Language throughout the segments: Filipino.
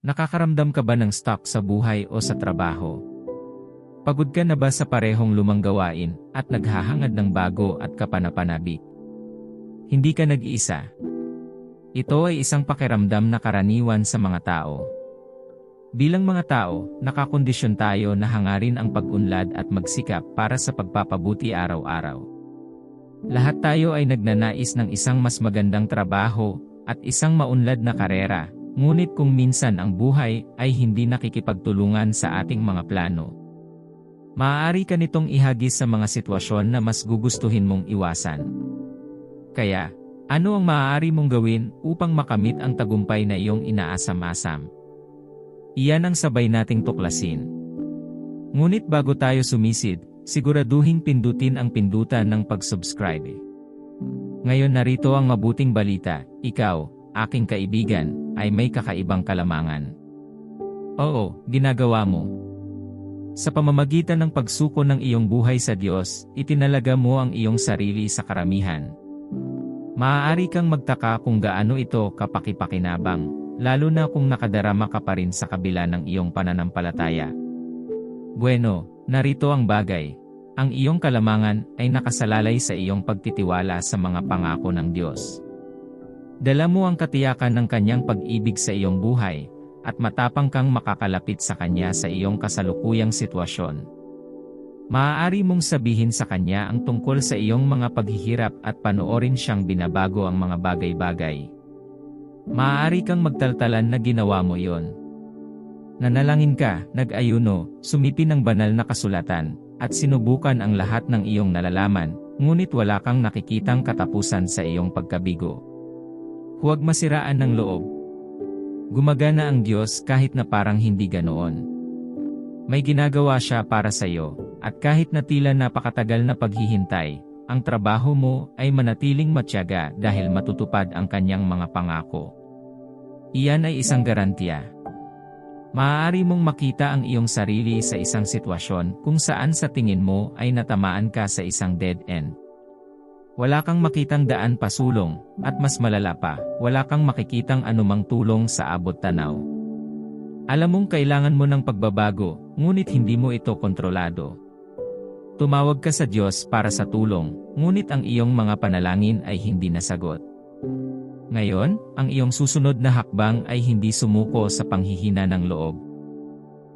Nakakaramdam ka ba ng stuck sa buhay o sa trabaho? Pagod ka na ba sa parehong lumang gawain at naghahangad ng bago at kapanapanabik? Hindi ka nag-iisa. Ito ay isang pakiramdam na karaniwan sa mga tao. Bilang mga tao, nakakondisyon tayo na hangarin ang pag-unlad at magsikap para sa pagpapabuti araw-araw. Lahat tayo ay nagnanais ng isang mas magandang trabaho at isang maunlad na karera, ngunit kung minsan ang buhay ay hindi nakikipagtulungan sa ating mga plano. Maaari ka nitong ihagis sa mga sitwasyon na mas gugustuhin mong iwasan. Kaya, ano ang maaari mong gawin upang makamit ang tagumpay na iyong inaasam-asam? Iyan ang sabay nating tuklasin. Ngunit bago tayo sumisid, siguraduhin pindutin ang pindutan ng pag-subscribe. Ngayon narito ang mabuting balita, ikaw, aking kaibigan, ay may kakaibang kalamangan. Oo, ginagawa mo. Sa pamamagitan ng pagsuko ng iyong buhay sa Diyos, itinalaga mo ang iyong sarili sa karamihan. Maaari kang magtaka kung gaano ito kapakipakinabang, lalo na kung nakadarama ka pa rin sa kabila ng iyong pananampalataya. Bueno, narito ang bagay. Ang iyong kalamangan ay nakasalalay sa iyong pagtitiwala sa mga pangako ng Diyos. Dala mo ang katiyakan ng kanyang pag-ibig sa iyong buhay, at matapang kang makakalapit sa kanya sa iyong kasalukuyang sitwasyon. Maaari mong sabihin sa kanya ang tungkol sa iyong mga paghihirap at panoorin siyang binabago ang mga bagay-bagay. Maaari kang magtaltalan na ginawa mo yon. Nanalangin ka, nag-ayuno, sumipi ng banal na kasulatan, at sinubukan ang lahat ng iyong nalalaman, ngunit wala kang nakikitang katapusan sa iyong pagkabigo. Huwag masiraan ng loob. Gumagana ang Diyos kahit na parang hindi ganoon. May ginagawa siya para sa iyo, at kahit na tila napakatagal na paghihintay, ang trabaho mo ay manatiling matyaga dahil matutupad ang kanyang mga pangako. Iyan ay isang garantiya. Maaari mong makita ang iyong sarili sa isang sitwasyon kung saan sa tingin mo ay natamaan ka sa isang dead end. Wala kang makitang daan pasulong, at mas malala pa, wala kang makikitang anumang tulong sa abot tanaw. Alam mong kailangan mo ng pagbabago, ngunit hindi mo ito kontrolado. Tumawag ka sa Diyos para sa tulong, ngunit ang iyong mga panalangin ay hindi nasagot. Ngayon, ang iyong susunod na hakbang ay hindi sumuko sa panghihina ng loob.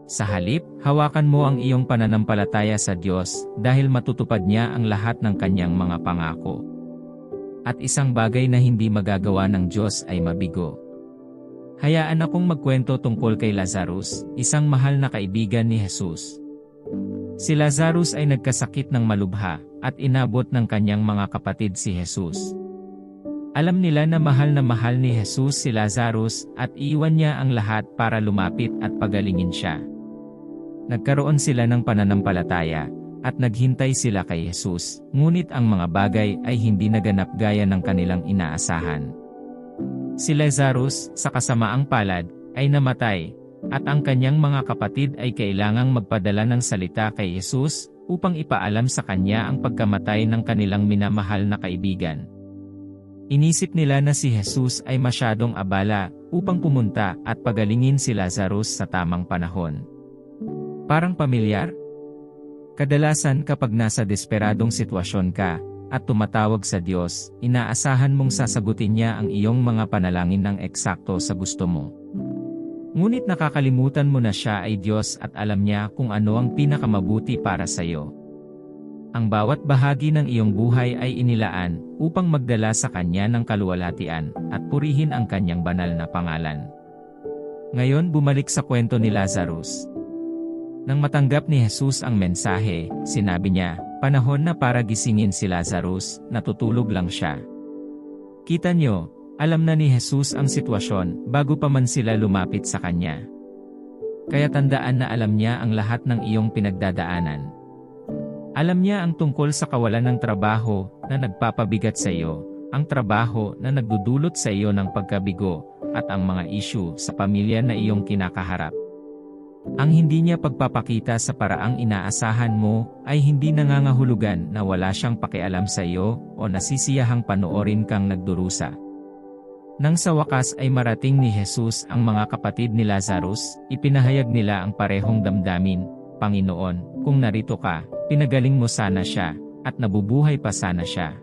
Sa halip, hawakan mo ang iyong pananampalataya sa Diyos dahil matutupad niya ang lahat ng kanyang mga pangako. At isang bagay na hindi magagawa ng Diyos ay mabigo. Hayaan akong magkwento tungkol kay Lazarus, isang mahal na kaibigan ni Jesus. Si Lazarus ay nagkasakit ng malubha at inabot ng kanyang mga kapatid si Jesus. Alam nila na mahal na mahal ni Jesus si Lazarus at iiwan niya ang lahat para lumapit at pagalingin siya. Nagkaroon sila ng pananampalataya at naghintay sila kay Jesus, ngunit ang mga bagay ay hindi naganap gaya ng kanilang inaasahan. Si Lazarus, sa kasamaang palad, ay namatay, at ang kanyang mga kapatid ay kailangang magpadala ng salita kay Jesus upang ipaalam sa kanya ang pagkamatay ng kanilang minamahal na kaibigan. Inisip nila na si Jesus ay masyadong abala upang pumunta at pagalingin si Lazarus sa tamang panahon. Parang pamilyar? Kadalasan kapag nasa desperadong sitwasyon ka at tumatawag sa Diyos, inaasahan mong sasagutin niya ang iyong mga panalangin ng eksakto sa gusto mo. Ngunit nakakalimutan mo na siya ay Diyos at alam niya kung ano ang pinakamabuti para sa iyo. Ang bawat bahagi ng iyong buhay ay inilaan upang magdala sa Kanya ng kaluwalhatian at purihin ang Kanyang banal na pangalan. Ngayon bumalik sa kwento ni Lazarus. Nang matanggap ni Jesus ang mensahe, sinabi niya, panahon na para gisingin si Lazarus, natutulog lang siya. Kita niyo, alam na ni Jesus ang sitwasyon bago pa man sila lumapit sa Kanya. Kaya tandaan na alam niya ang lahat ng iyong pinagdadaanan. Alam niya ang tungkol sa kawalan ng trabaho na nagpapabigat sa iyo, ang trabaho na nagdudulot sa iyo ng pagkabigo, at ang mga issue sa pamilya na iyong kinakaharap. Ang hindi niya pagpapakita sa paraang inaasahan mo ay hindi nangangahulugan na wala siyang pakialam sa iyo o nasisiyahang panoorin kang nagdurusa. Nang sa wakas ay marating ni Jesus ang mga kapatid ni Lazarus, ipinahayag nila ang parehong damdamin, Panginoon, kung narito ka, pinagaling mo sana siya, at nabubuhay pa sana siya.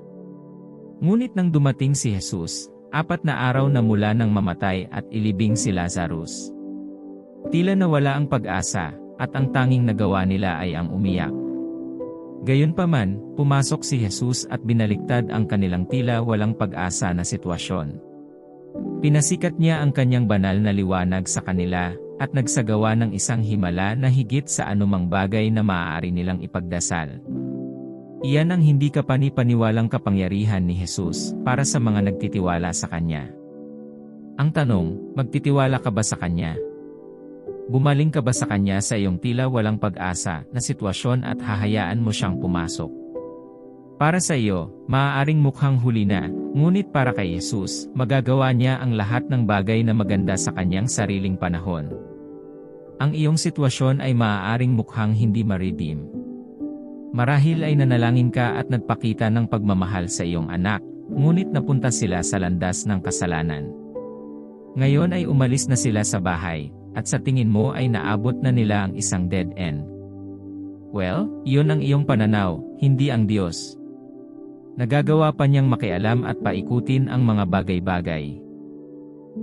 Ngunit nang dumating si Jesus, apat na araw na mula nang mamatay at ilibing si Lazarus. Tila nawala ang pag-asa, at ang tanging nagawa nila ay ang umiyak. Gayunpaman, pumasok si Jesus at binaliktad ang kanilang tila walang pag-asa na sitwasyon. Pinasikat niya ang kanyang banal na liwanag sa kanila, at nagsagawa ng isang himala na higit sa anumang bagay na maaari nilang ipagdasal. Iyan ang hindi kapani-paniwalang kapangyarihan ni Jesus para sa mga nagtitiwala sa Kanya. Ang tanong, magtitiwala ka ba sa Kanya? Bumaling ka ba sa Kanya sa iyong tila walang pag-asa na sitwasyon at hahayaan mo siyang pumasok? Para sa iyo, maaaring mukhang huli na, ngunit para kay Jesus, magagawa niya ang lahat ng bagay na maganda sa kanyang sariling panahon. Ang iyong sitwasyon ay maaaring mukhang hindi ma-redeem. Marahil ay nanalangin ka at nagpakita ng pagmamahal sa iyong anak, ngunit napunta sila sa landas ng kasalanan. Ngayon ay umalis na sila sa bahay, at sa tingin mo ay naabot na nila ang isang dead end. Well, iyon ang iyong pananaw, hindi ang Diyos. Nagagawa pa niyang makialam at paikutin ang mga bagay-bagay.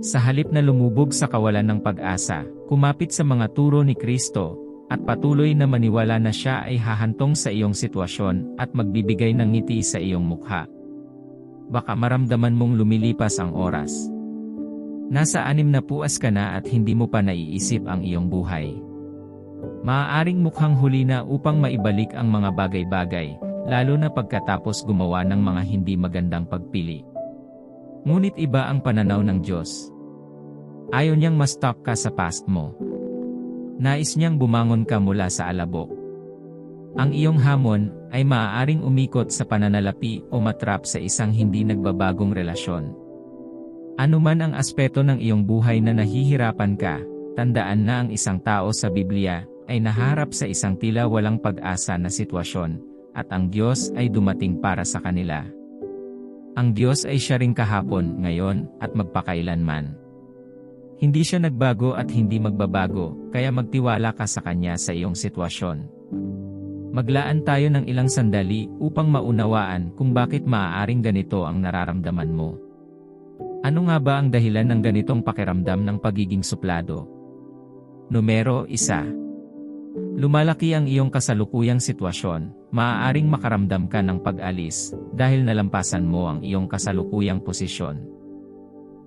Sa halip na lumubog sa kawalan ng pag-asa, kumapit sa mga turo ni Kristo, at patuloy na maniwala na siya ay hahantong sa iyong sitwasyon at magbibigay ng ngiti sa iyong mukha. Baka maramdaman mong lumilipas ang oras. Nasa anim na puas ka na at hindi mo pa naiisip ang iyong buhay. Maaaring mukhang huli na upang maibalik ang mga bagay-bagay, lalo na pagkatapos gumawa ng mga hindi magandang pagpili. Ngunit iba ang pananaw ng Diyos. Ayaw niyang ma-stuck ka sa past mo. Nais niyang bumangon ka mula sa alabok. Ang iyong hamon ay maaaring umikot sa pananalapi o matrap sa isang hindi nagbabagong relasyon. Ano man ang aspeto ng iyong buhay na nahihirapan ka, tandaan na ang isang tao sa Biblia ay naharap sa isang tila walang pag-asa na sitwasyon, at ang Diyos ay dumating para sa kanila. Ang Diyos ay siya ring kahapon, ngayon, at magpakailanman. Hindi siya nagbago at hindi magbabago, kaya magtiwala ka sa Kanya sa iyong sitwasyon. Maglaan tayo ng ilang sandali upang maunawaan kung bakit maaaring ganito ang nararamdaman mo. Ano nga ba ang dahilan ng ganitong pakiramdam ng pagiging suplado? Numero 1. Lumalaki ang iyong kasalukuyang sitwasyon, maaaring makaramdam ka ng pag-alis dahil nalampasan mo ang iyong kasalukuyang posisyon.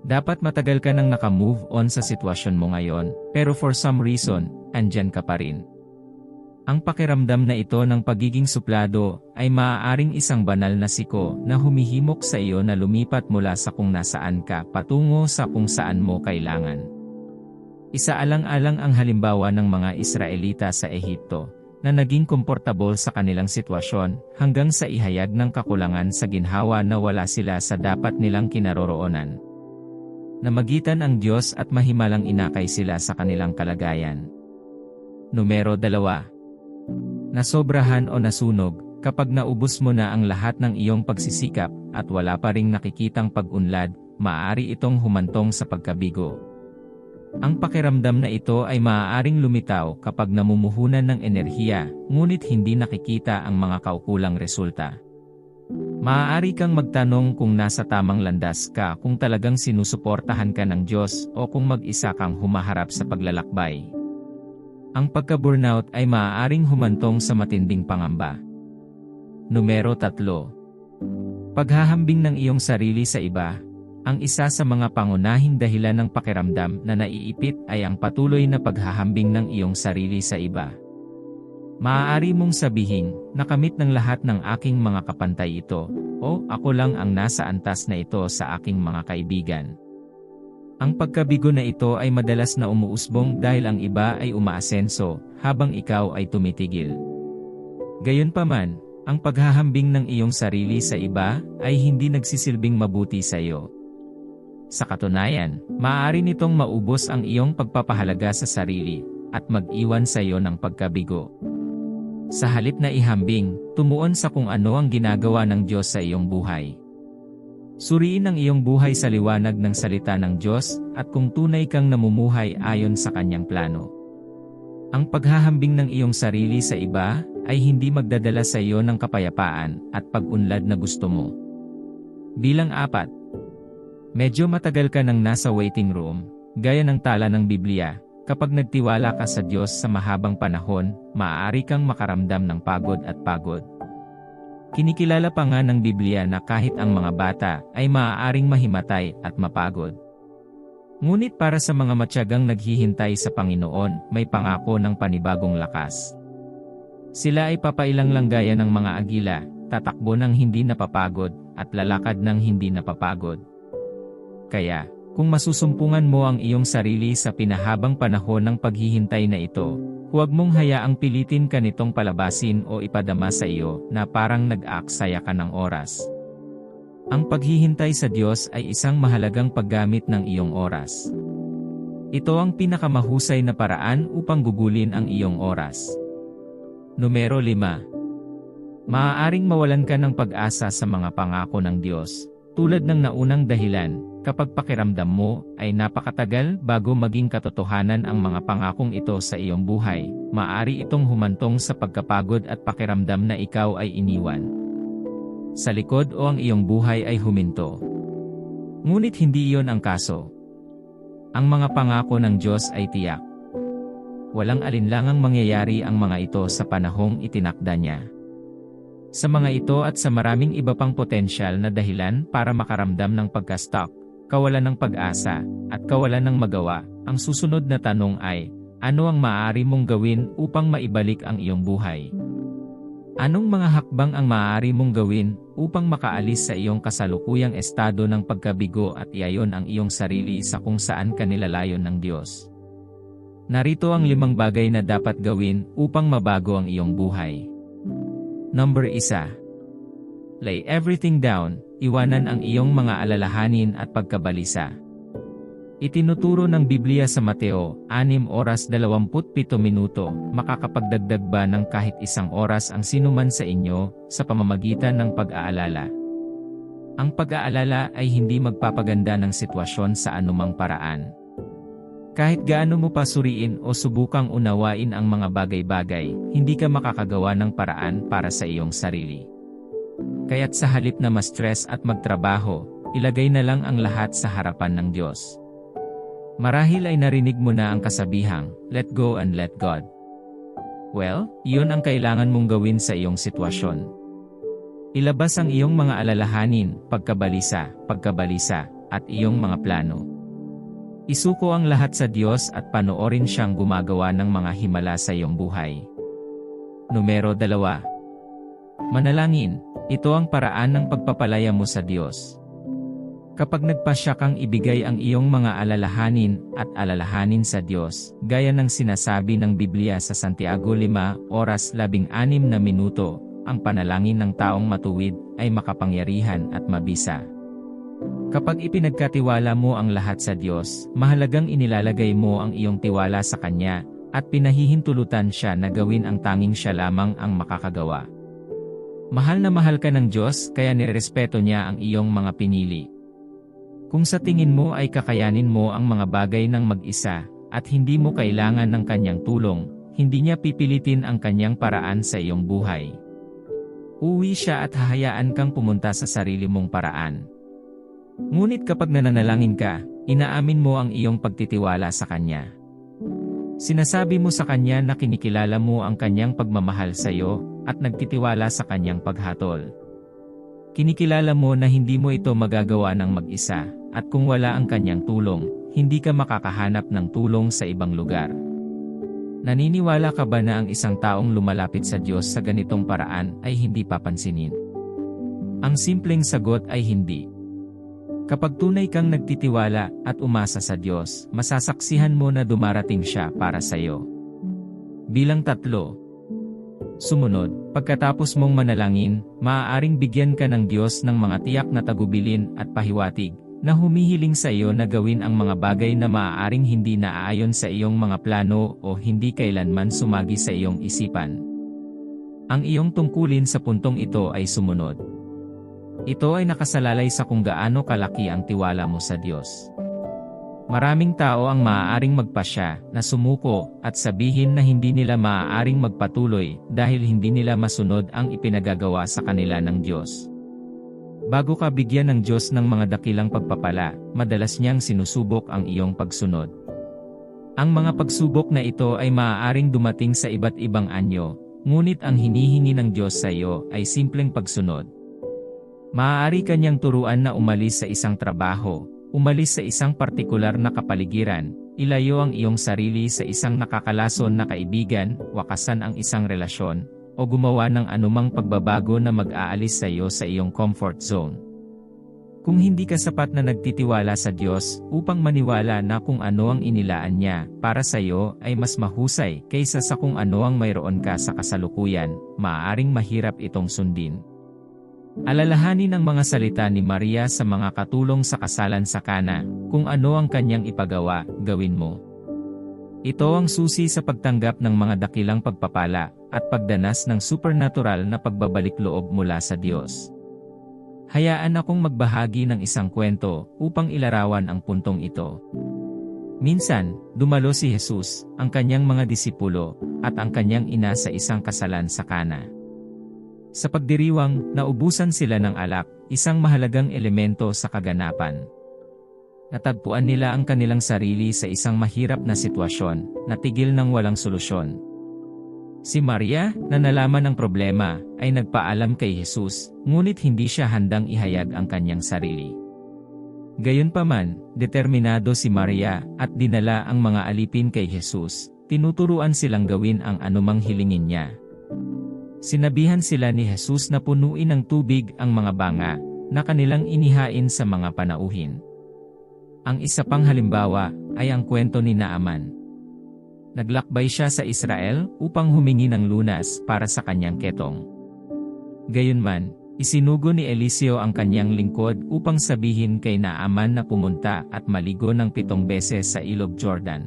Dapat matagal ka nang nakamove on sa sitwasyon mo ngayon, pero for some reason, andyan ka pa rin. Ang pakiramdam na ito ng pagiging suplado ay maaaring isang banal na siko na humihimok sa iyo na lumipat mula sa kung nasaan ka patungo sa kung saan mo kailangan. Isaalang-alang ang halimbawa ng mga Israelita sa Ehipto na naging komportable sa kanilang sitwasyon hanggang sa ihayag ng kakulangan sa ginhawa na wala sila sa dapat nilang kinaroroonan. Namagitan ang Diyos at mahimalang inakay sila sa kanilang kalagayan. Numero 2 Nasobrahan o nasunog, kapag naubos mo na ang lahat ng iyong pagsisikap at wala pa ring nakikitang pag-unlad, maaari itong humantong sa pagkabigo. Ang pakiramdam na ito ay maaaring lumitaw kapag namumuhunan ng enerhiya, ngunit hindi nakikita ang mga kaukulang resulta. Maaari kang magtanong kung nasa tamang landas ka kung talagang sinusuportahan ka ng Diyos o kung mag-isa kang humaharap sa paglalakbay. Ang pagka-burnout ay maaaring humantong sa matinding pangamba. Numero 3. Paghahambing ng iyong sarili sa iba. Ang isa sa mga pangunahing dahilan ng pakiramdam na naiipit ay ang patuloy na paghahambing ng iyong sarili sa iba. Maaari mong sabihin, nakamit ng lahat ng aking mga kapantay ito, o ako lang ang nasa antas na ito sa aking mga kaibigan. Ang pagkabigo na ito ay madalas na umuusbong dahil ang iba ay umaasenso, habang ikaw ay tumitigil. Gayunpaman, ang paghahambing ng iyong sarili sa iba ay hindi nagsisilbing mabuti sa iyo. Sa katunayan, maaari nitong maubos ang iyong pagpapahalaga sa sarili at mag-iwan sa iyo ng pagkabigo. Sa halip na ihambing, tumuon sa kung ano ang ginagawa ng Diyos sa iyong buhay. Suriin ang iyong buhay sa liwanag ng salita ng Diyos at kung tunay kang namumuhay ayon sa kanyang plano. Ang paghahambing ng iyong sarili sa iba ay hindi magdadala sa iyo ng kapayapaan at pag-unlad na gusto mo. Bilang apat, medyo matagal ka nang nasa waiting room, gaya ng tala ng Biblia, kapag nagtiwala ka sa Diyos sa mahabang panahon, maaari kang makaramdam ng pagod at pagod. Kinikilala pa nga ng Biblia na kahit ang mga bata ay maaaring mahimatay at mapagod. Ngunit para sa mga matyagang naghihintay sa Panginoon, may pangako ng panibagong lakas. Sila ay papailang lang gaya ng mga agila, tatakbo ng hindi napapagod, at lalakad ng hindi napapagod. Kaya, kung masusumpungan mo ang iyong sarili sa pinahabang panahon ng paghihintay na ito, huwag mong hayaang pilitin ka nitong palabasin o ipadama sa iyo na parang nag-aaksaya ka ng oras. Ang paghihintay sa Diyos ay isang mahalagang paggamit ng iyong oras. Ito ang pinakamahusay na paraan upang gugulin ang iyong oras. Numero 5. Maaaring mawalan ka ng pag-asa sa mga pangako ng Diyos, tulad ng naunang dahilan, kapag pakiramdam mo ay napakatagal bago maging katotohanan ang mga pangakong ito sa iyong buhay, maaari itong humantong sa pagkapagod at pakiramdam na ikaw ay iniwan sa likod o ang iyong buhay ay huminto. Ngunit hindi iyon ang kaso. Ang mga pangako ng Diyos ay tiyak. Walang alinlangang mangyayari ang mga ito sa panahong itinakda niya. Sa mga ito at sa maraming iba pang potensyal na dahilan para makaramdam ng pagka-stuck, kawalan ng pag-asa, at kawalan ng magawa, ang susunod na tanong ay, ano ang maaari mong gawin upang maibalik ang iyong buhay? Anong mga hakbang ang maaari mong gawin upang makaalis sa iyong kasalukuyang estado ng pagkabigo at iayon ang iyong sarili sa kung saan ka nilalayon ng Diyos? Narito ang limang bagay na dapat gawin upang mabago ang iyong buhay. Number 1. Lay everything down, iwanan ang iyong mga alalahanin at pagkabalisa. Itinuturo ng Biblia sa Mateo, 6 oras 27 minuto, makakapagdagdag ba ng kahit isang oras ang sinuman sa inyo, sa pamamagitan ng pag-aalala. Ang pag-aalala ay hindi magpapaganda ng sitwasyon sa anumang paraan. Kahit gaano mo pa suriin o subukang unawain ang mga bagay-bagay, hindi ka makakagawa ng paraan para sa iyong sarili. Kaya't sa halip na ma-stress at magtrabaho, ilagay na lang ang lahat sa harapan ng Diyos. Marahil ay narinig mo na ang kasabihang, let go and let God. Well, iyon ang kailangan mong gawin sa iyong sitwasyon. Ilabas ang iyong mga alalahanin, pagkabalisa, pagkabalisa, at iyong mga plano. Isuko ang lahat sa Diyos at panoorin siyang gumagawa ng mga himala sa iyong buhay. Numero 2. Manalangin, ito ang paraan ng pagpapalaya mo sa Diyos. Kapag nagpasya kang ibigay ang iyong mga alalahanin at alalahanin sa Diyos, gaya ng sinasabi ng Biblia sa Santiago 5, oras 16 na minuto, ang panalangin ng taong matuwid ay makapangyarihan at mabisa. Kapag ipinagkatiwala mo ang lahat sa Diyos, mahalagang inilalagay mo ang iyong tiwala sa Kanya, at pinahihintulutan siya na gawin ang tanging siya lamang ang makakagawa. Mahal na mahal ka ng Diyos kaya nirespeto niya ang iyong mga pinili. Kung sa tingin mo ay kakayanin mo ang mga bagay ng mag-isa, at hindi mo kailangan ng kanyang tulong, hindi niya pipilitin ang kanyang paraan sa iyong buhay. Uwi siya at hahayaan kang pumunta sa sarili mong paraan. Ngunit kapag nananalangin ka, inaamin mo ang iyong pagtitiwala sa kanya. Sinasabi mo sa kanya na kinikilala mo ang kanyang pagmamahal sa iyo, at nagtitiwala sa kanyang paghatol. Kinikilala mo na hindi mo ito magagawa ng mag-isa, at kung wala ang kanyang tulong, hindi ka makakahanap ng tulong sa ibang lugar. Naniniwala ka ba na ang isang taong lumalapit sa Diyos sa ganitong paraan ay hindi papansinin? Ang simpleng sagot ay hindi. Kapag tunay kang nagtitiwala at umasa sa Diyos, masasaksihan mo na dumarating siya para sa iyo. Bilang tatlo, Sumunod, pagkatapos mong manalangin, maaaring bigyan ka ng Diyos ng mga tiyak na tagubilin at pahiwatig, na humihiling sa iyo na gawin ang mga bagay na maaaring hindi naaayon sa iyong mga plano o hindi kailanman sumagi sa iyong isipan. Ang iyong tungkulin sa puntong ito ay sumunod. Ito ay nakasalalay sa kung gaano kalaki ang tiwala mo sa Diyos. Maraming tao ang maaaring magpasya na sumuko at sabihin na hindi nila maaaring magpatuloy dahil hindi nila masunod ang ipinagagawa sa kanila ng Diyos. Bago ka bigyan ng Diyos ng mga dakilang pagpapala, madalas niyang sinusubok ang iyong pagsunod. Ang mga pagsubok na ito ay maaaring dumating sa iba't ibang anyo, ngunit ang hinihingi ng Diyos sa iyo ay simpleng pagsunod. Maaari kanyang turuan na umalis sa isang trabaho, umalis sa isang partikular na kapaligiran, ilayo ang iyong sarili sa isang nakakalason na kaibigan, wakasan ang isang relasyon, o gumawa ng anumang pagbabago na mag-aalis sa iyo sa iyong comfort zone. Kung hindi ka sapat na nagtitiwala sa Diyos upang maniwala na kung ano ang inilaan niya para sa iyo ay mas mahusay kaysa sa kung ano ang mayroon ka sa kasalukuyan, maaaring mahirap itong sundin. Alalahanin ang mga salita ni Maria sa mga katulong sa kasalan sa Kana, kung ano ang kanyang ipagawa, gawin mo. Ito ang susi sa pagtanggap ng mga dakilang pagpapala at pagdanas ng supernatural na pagbabalik loob mula sa Diyos. Hayaan akong magbahagi ng isang kwento upang ilarawan ang puntong ito. Minsan, dumalo si Jesus, ang kanyang mga disipulo, at ang kanyang ina sa isang kasalan sa Kana. Sa pagdiriwang, naubusan sila ng alak, isang mahalagang elemento sa kaganapan. Natagpuan nila ang kanilang sarili sa isang mahirap na sitwasyon, natigil ng walang solusyon. Si Maria, na nalaman ang problema, ay nagpaalam kay Jesus, ngunit hindi siya handang ihayag ang kanyang sarili. Gayunpaman, determinado si Maria at dinala ang mga alipin kay Jesus, tinuturuan silang gawin ang anumang hilingin niya. Sinabihan sila ni Jesus na punuin ng tubig ang mga banga na kanilang inihain sa mga panauhin. Ang isa pang halimbawa ay ang kwento ni Naaman. Naglakbay siya sa Israel upang humingi ng lunas para sa kanyang ketong. Gayunman, isinugo ni Eliseo ang kanyang lingkod upang sabihin kay Naaman na pumunta at maligo ng pitong beses sa ilog Jordan.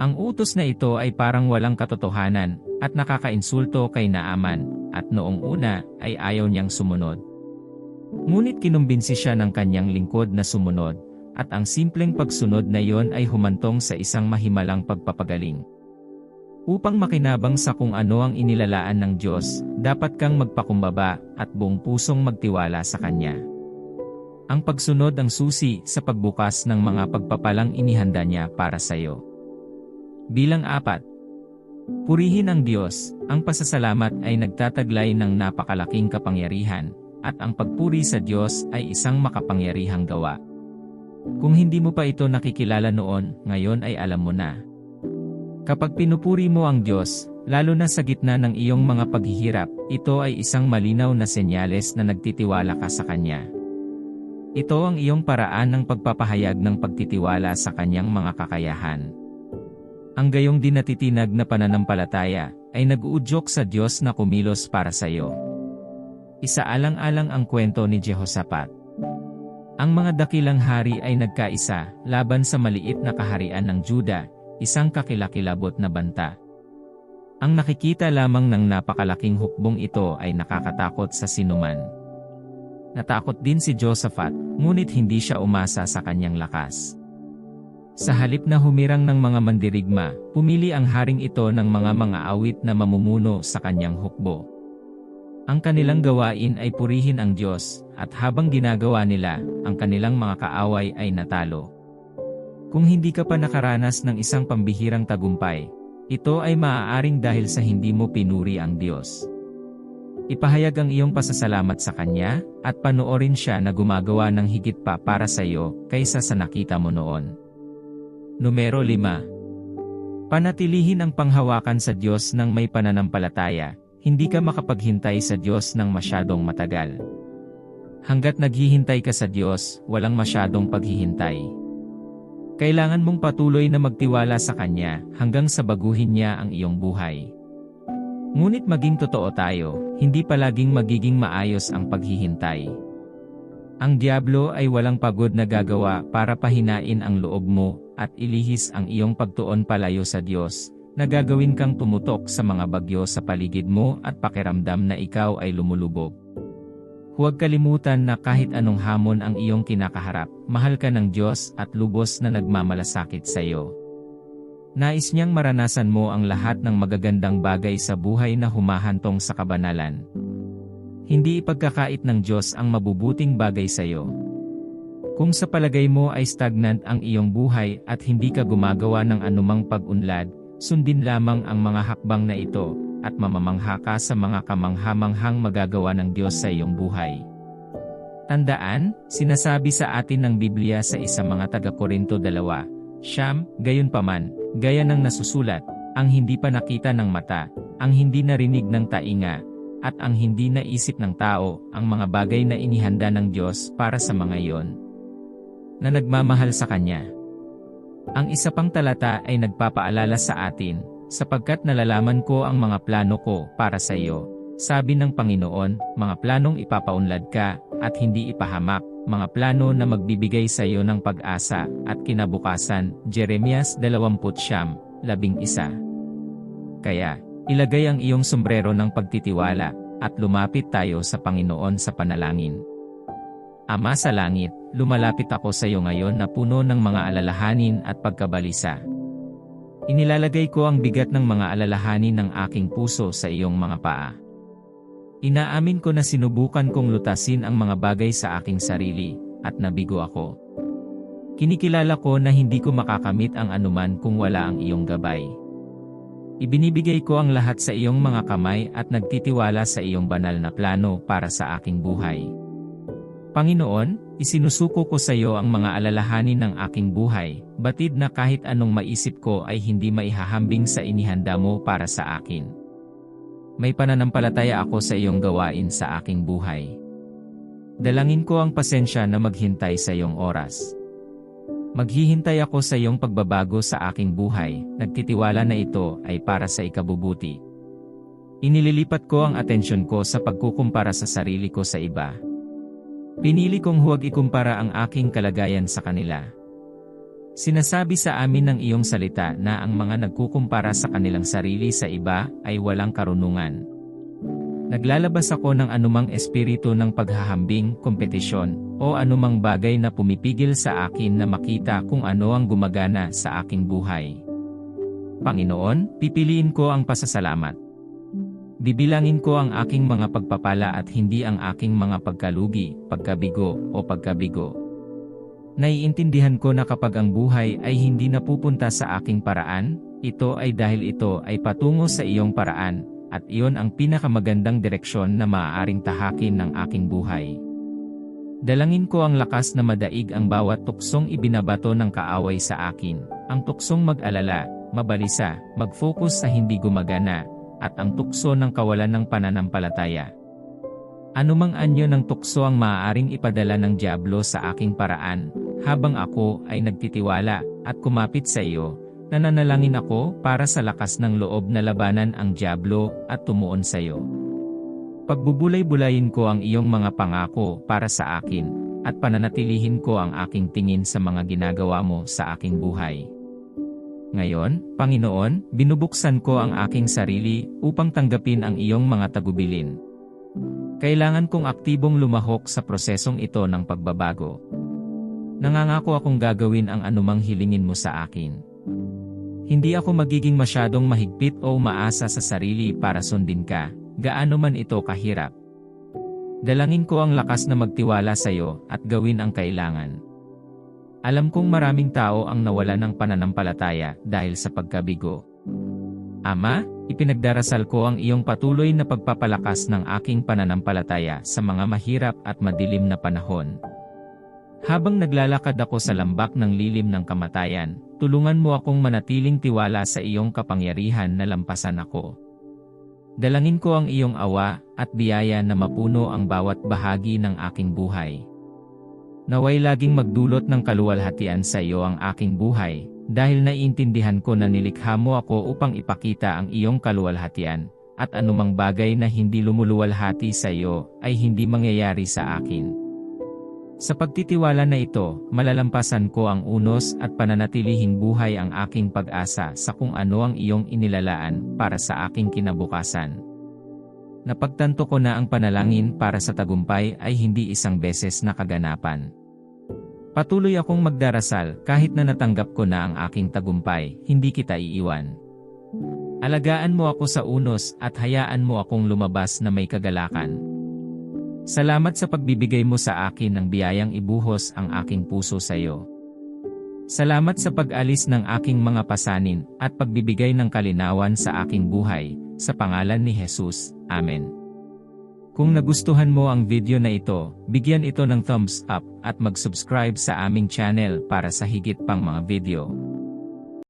Ang utos na ito ay parang walang katotohanan at nakakainsulto kay Naaman, at noong una ay ayaw niyang sumunod. Ngunit kinumbinsi siya ng kanyang lingkod na sumunod, at ang simpleng pagsunod na iyon ay humantong sa isang mahimalang pagpapagaling. Upang makinabang sa kung ano ang inilalaan ng Diyos, dapat kang magpakumbaba at buong pusong magtiwala sa Kanya. Ang pagsunod ang susi sa pagbukas ng mga pagpapalang inihanda niya para sa iyo. Bilang apat, Purihin ang Diyos, ang pasasalamat ay nagtataglay ng napakalaking kapangyarihan, at ang pagpuri sa Diyos ay isang makapangyarihang gawa. Kung hindi mo pa ito nakikilala noon, ngayon ay alam mo na. Kapag pinupuri mo ang Diyos, lalo na sa gitna ng iyong mga paghihirap, ito ay isang malinaw na senyales na nagtitiwala ka sa Kanya. Ito ang iyong paraan ng pagpapahayag ng pagtitiwala sa Kanyang mga kakayahan. Ang gayong dinatitinag na pananampalataya ay nag-uudyok sa Diyos na kumilos para sa iyo. Isaalang-alang ang kwento ni Jehoshaphat. Ang mga dakilang hari ay nagkaisa laban sa maliit na kaharian ng Juda, isang kakilakilabot na banta. Ang nakikita lamang ng napakalaking hukbong ito ay nakakatakot sa sinuman. Natakot din si Josaphat, ngunit hindi siya umasa sa kanyang lakas. Sa halip na humirang ng mga mandirigma, pumili ang haring ito ng mga mga awit na mamumuno sa kanyang hukbo. Ang kanilang gawain ay purihin ang Diyos, at habang ginagawa nila, ang kanilang mga kaaway ay natalo. Kung hindi ka pa nakaranas ng isang pambihirang tagumpay, ito ay maaaring dahil sa hindi mo pinuri ang Diyos. Ipahayag ang iyong pasasalamat sa Kanya, at panoorin siya na gumagawa ng higit pa para sa iyo kaysa sa nakita mo noon. Numero 5. Panatilihin ang panghawakan sa Diyos ng may pananampalataya, hindi ka makapaghintay sa Diyos ng masyadong matagal. Hanggat naghihintay ka sa Diyos, walang masyadong paghihintay. Kailangan mong patuloy na magtiwala sa Kanya hanggang sa baguhin niya ang iyong buhay. Ngunit maging totoo tayo, hindi palaging magiging maayos ang paghihintay. Ang Diablo ay walang pagod na gagawa para pahinain ang loob mo at ilihis ang iyong pagtuon palayo sa Diyos, na gagawin kang tumutok sa mga bagyo sa paligid mo at pakiramdam na ikaw ay lumulubog. Huwag kalimutan na kahit anong hamon ang iyong kinakaharap, mahal ka ng Diyos at lubos na nagmamalasakit sa iyo. Nais niyang maranasan mo ang lahat ng magagandang bagay sa buhay na humahantong sa kabanalan. Hindi ipagkakait ng Diyos ang mabubuting bagay sa iyo. Kung sa palagay mo ay stagnant ang iyong buhay at hindi ka gumagawa ng anumang pag-unlad, sundin lamang ang mga hakbang na ito, at mamamangha ka sa mga kamanghamanghang magagawa ng Diyos sa iyong buhay. Tandaan, sinasabi sa atin ng Biblia sa isa mga taga-Korinto 2, Siyam, gayon paman, gaya ng nasusulat, ang hindi pa nakita ng mata, ang hindi narinig ng tainga, at ang hindi naisip ng tao, ang mga bagay na inihanda ng Diyos para sa mga iyon, na nagmamahal sa Kanya. Ang isa pang talata ay nagpapaalala sa atin, sapagkat nalalaman ko ang mga plano ko para sa iyo. Sabi ng Panginoon, mga planong ipapaunlad ka, at hindi ipahamak, mga plano na magbibigay sa iyo ng pag-asa, at kinabukasan, Jeremias 20, 11. Kaya, ilagay ang iyong sombrero ng pagtitiwala, at lumapit tayo sa Panginoon sa panalangin. Ama sa langit, lumalapit ako sa iyo ngayon na puno ng mga alalahanin at pagkabalisa. Inilalagay ko ang bigat ng mga alalahanin ng aking puso sa iyong mga paa. Inaamin ko na sinubukan kong lutasin ang mga bagay sa aking sarili, at nabigo ako. Kinikilala ko na hindi ko makakamit ang anuman kung wala ang iyong gabay. Ibinibigay ko ang lahat sa iyong mga kamay at nagtitiwala sa iyong banal na plano para sa aking buhay. Panginoon, Isinusuko ko sa iyo ang mga alalahanin ng aking buhay, batid na kahit anong maisip ko ay hindi maihahambing sa inihanda mo para sa akin. May pananampalataya ako sa iyong gawain sa aking buhay. Dalangin ko ang pasensya na maghintay sa iyong oras. Maghihintay ako sa iyong pagbabago sa aking buhay, nagtitiwala na ito ay para sa ikabubuti. Inililipat ko ang atensyon ko sa pagkukumpara sa sarili ko sa iba, Pinili kong huwag ikumpara ang aking kalagayan sa kanila. Sinasabi sa amin ng iyong salita na ang mga nagkukumpara sa kanilang sarili sa iba ay walang karunungan. Naglalabas ako ng anumang espiritu ng paghahambing, kompetisyon, o anumang bagay na pumipigil sa akin na makita kung ano ang gumagana sa aking buhay. Panginoon, pipiliin ko ang pasasalamat. Bibilangin ko ang aking mga pagpapala at hindi ang aking mga pagkalugi, pagkabigo, o pagkabigo. Naiintindihan ko na kapag ang buhay ay hindi napupunta sa aking paraan, ito ay dahil ito ay patungo sa iyong paraan, at iyon ang pinakamagandang direksyon na maaaring tahakin ng aking buhay. Dalangin ko ang lakas na madaig ang bawat tuksong ibinabato ng kaaway sa akin, ang tuksong mag-alala, mabalisa, mag-focus sa hindi gumagana, at ang tukso ng kawalan ng pananampalataya. Anumang anyo ng tukso ang maaaring ipadala ng Diablo sa aking paraan, habang ako ay nagtitiwala at kumapit sa iyo, nananalangin ako para sa lakas ng loob na labanan ang Diablo at tumuon sa iyo. Pagbubulay-bulayin ko ang iyong mga pangako para sa akin, at pananatilihin ko ang aking tingin sa mga ginagawa mo sa aking buhay. Ngayon, Panginoon, binubuksan ko ang aking sarili upang tanggapin ang iyong mga tagubilin. Kailangan kong aktibong lumahok sa prosesong ito ng pagbabago. Nangangako akong gagawin ang anumang hilingin mo sa akin. Hindi ako magiging masyadong mahigpit o maasa sa sarili para sundin ka, gaano man ito kahirap. Dalangin ko ang lakas na magtiwala sa iyo at gawin ang kailangan. Alam kong maraming tao ang nawala ng pananampalataya dahil sa pagkabigo. Ama, ipinagdarasal ko ang iyong patuloy na pagpapalakas ng aking pananampalataya sa mga mahirap at madilim na panahon. Habang naglalakad ako sa lambak ng lilim ng kamatayan, tulungan mo akong manatiling tiwala sa iyong kapangyarihan na lampasan ako. Dalangin ko ang iyong awa at biyaya na mapuno ang bawat bahagi ng aking buhay. Naway laging magdulot ng kaluwalhatian sa iyo ang aking buhay, dahil naiintindihan ko na nilikha mo ako upang ipakita ang iyong kaluwalhatian, at anumang bagay na hindi lumuluwalhati sa iyo ay hindi mangyayari sa akin. Sa pagtitiwala na ito, malalampasan ko ang unos at pananatilihing buhay ang aking pag-asa sa kung ano ang iyong inilalaan para sa aking kinabukasan. Napagtanto ko na ang panalangin para sa tagumpay ay hindi isang beses na kaganapan. Patuloy akong magdarasal kahit na natanggap ko na ang aking tagumpay, hindi kita iiwan. Alagaan mo ako sa unos at hayaan mo akong lumabas na may kagalakan. Salamat sa pagbibigay mo sa akin ng biyayang ibuhos ang aking puso sa iyo. Salamat sa pag-alis ng aking mga pasanin at pagbibigay ng kalinawan sa aking buhay, sa pangalan ni Jesus. Amen. Kung nagustuhan mo ang video na ito, bigyan ito ng thumbs up at mag-subscribe sa aming channel para sa higit pang mga video.